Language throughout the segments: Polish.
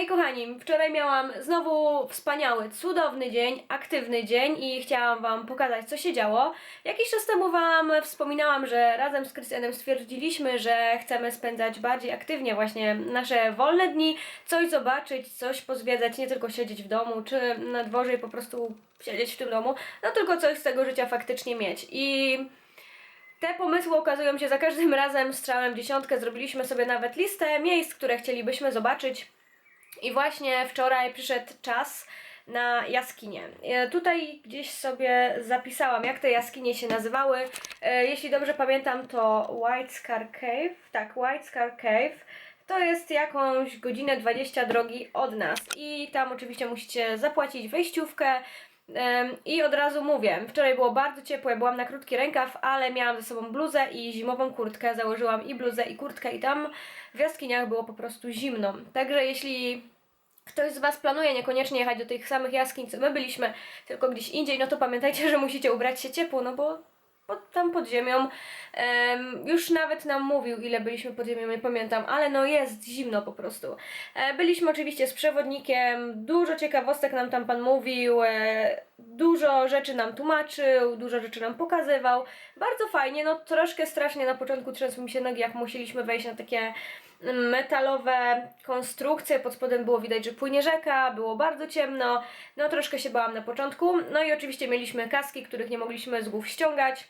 Hej kochani, wczoraj miałam znowu wspaniały, cudowny dzień, aktywny dzień i chciałam Wam pokazać, co się działo. Jakiś czas temu Wam wspominałam, że razem z Krystianem stwierdziliśmy, że chcemy spędzać bardziej aktywnie właśnie nasze wolne dni, coś zobaczyć, coś pozwiedzać, nie tylko siedzieć w domu, czy na dworze i po prostu siedzieć w tym domu, no tylko coś z tego życia faktycznie mieć. I te pomysły okazują się za każdym razem strzałem dziesiątkę. Zrobiliśmy sobie nawet listę miejsc, które chcielibyśmy zobaczyć. I właśnie wczoraj przyszedł czas na jaskinie. E, Tutaj gdzieś sobie zapisałam, jak te jaskinie się nazywały. E, Jeśli dobrze pamiętam, to White Scar Cave. Tak, White Scar Cave. To jest jakąś godzinę 20 drogi od nas. I tam oczywiście musicie zapłacić wejściówkę. I od razu mówię, wczoraj było bardzo ciepło, ja byłam na krótki rękaw, ale miałam ze sobą bluzę i zimową kurtkę. Założyłam i bluzę, i kurtkę, i tam w jaskiniach było po prostu zimno. Także jeśli ktoś z Was planuje niekoniecznie jechać do tych samych jaskiń, co my byliśmy, tylko gdzieś indziej, no to pamiętajcie, że musicie ubrać się ciepło, no bo pod, tam pod ziemią. Em, już nawet nam mówił, ile byliśmy pod ziemią, nie pamiętam, ale no jest zimno po prostu. E, byliśmy oczywiście z przewodnikiem, dużo ciekawostek nam tam pan mówił, e, dużo rzeczy nam tłumaczył, dużo rzeczy nam pokazywał. Bardzo fajnie, no troszkę strasznie na początku trzęsły mi się nogi, jak musieliśmy wejść na takie metalowe konstrukcje, pod spodem było widać, że płynie rzeka, było bardzo ciemno, no troszkę się bałam na początku, no i oczywiście mieliśmy kaski, których nie mogliśmy z głów ściągać.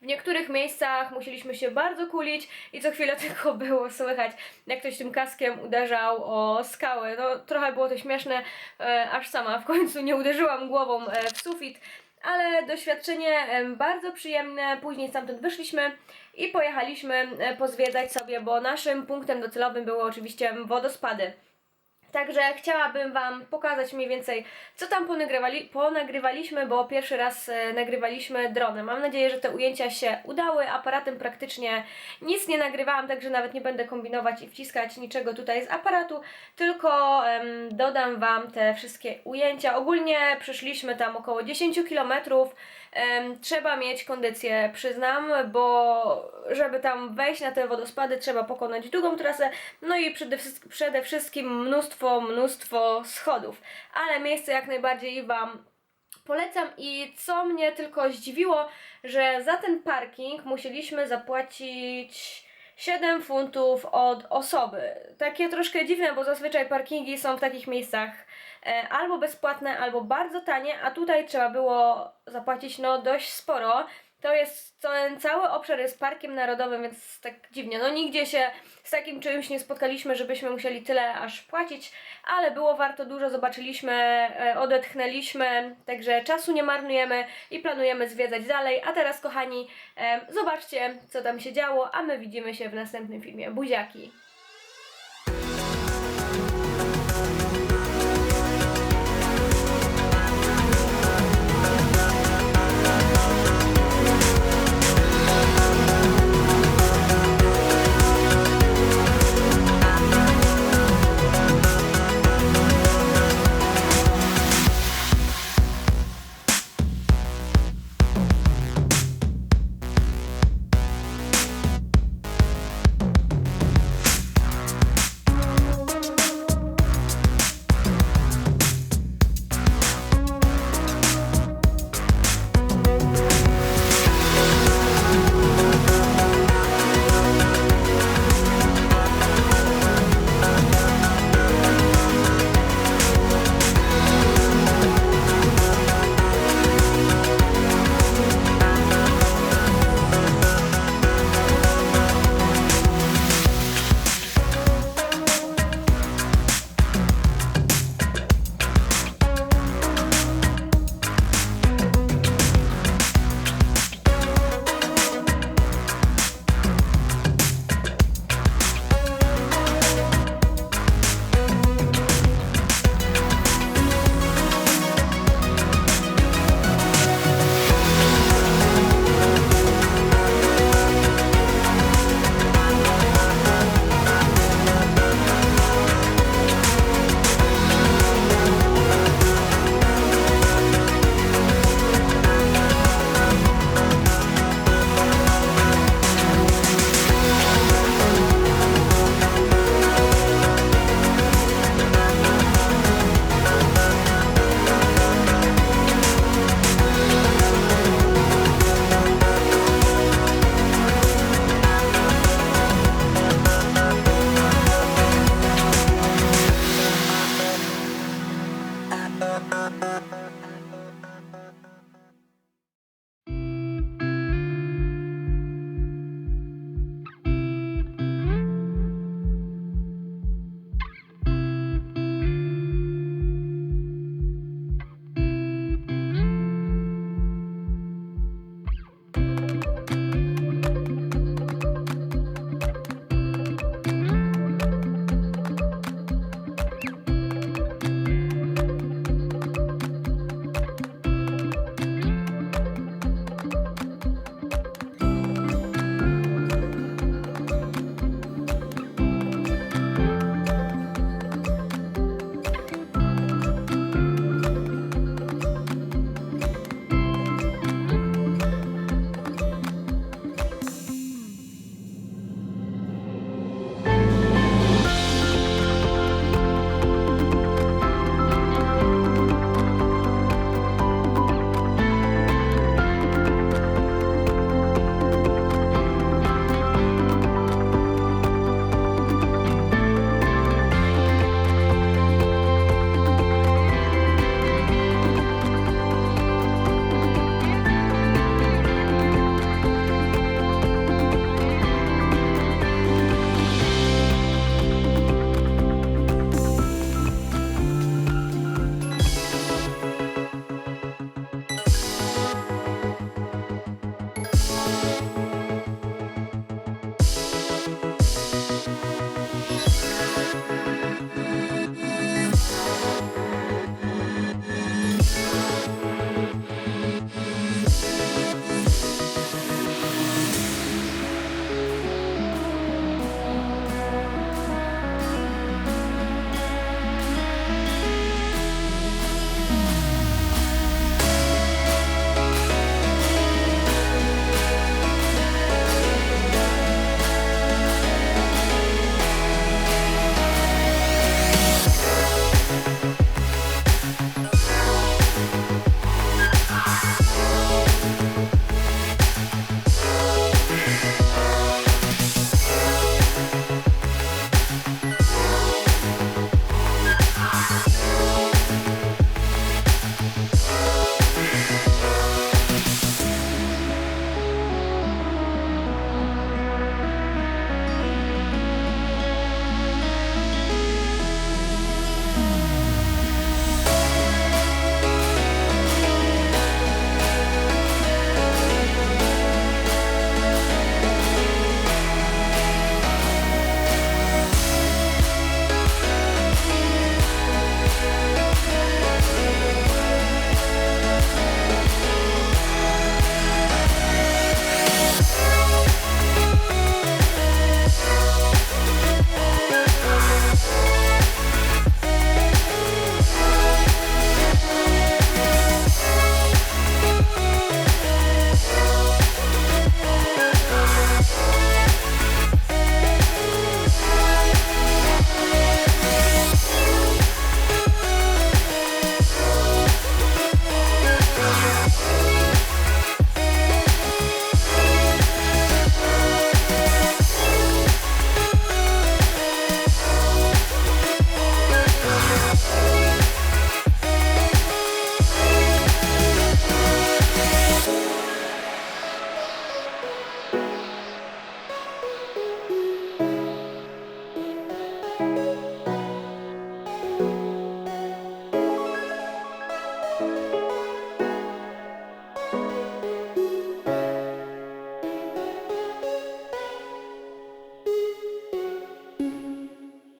W niektórych miejscach musieliśmy się bardzo kulić i co chwilę tylko było słychać, jak ktoś tym kaskiem uderzał o skały. No trochę było to śmieszne, e, aż sama w końcu nie uderzyłam głową e, w sufit, ale doświadczenie em, bardzo przyjemne. Później stamtąd wyszliśmy i pojechaliśmy e, pozwiedzać sobie, bo naszym punktem docelowym były oczywiście wodospady. Także chciałabym Wam pokazać mniej więcej, co tam ponagrywali, ponagrywaliśmy, bo pierwszy raz e, nagrywaliśmy dronem. Mam nadzieję, że te ujęcia się udały. Aparatem praktycznie nic nie nagrywałam, także nawet nie będę kombinować i wciskać niczego tutaj z aparatu, tylko dodam Wam te wszystkie ujęcia. Ogólnie przeszliśmy tam około 10 kilometrów. Trzeba mieć kondycję, przyznam, bo żeby tam wejść na te wodospady, trzeba pokonać długą trasę, no i przede, przede wszystkim mnóstwo, mnóstwo schodów. Ale miejsce jak najbardziej Wam polecam i co mnie tylko zdziwiło, że za ten parking musieliśmy zapłacić 7 funtów od osoby. Takie troszkę dziwne, bo zazwyczaj parkingi są w takich miejscach e, albo bezpłatne, albo bardzo tanie, a tutaj trzeba było zapłacić no dość sporo. To jest, ten cały obszar jest parkiem narodowym, więc tak dziwnie. No nigdzie się z takim czymś nie spotkaliśmy, żebyśmy musieli tyle aż płacić, ale było warto dużo, zobaczyliśmy, e, odetchnęliśmy, także czasu nie marnujemy i planujemy zwiedzać dalej. A teraz kochani, e, zobaczcie co tam się działo, a my widzimy się w następnym filmie. Buziaki!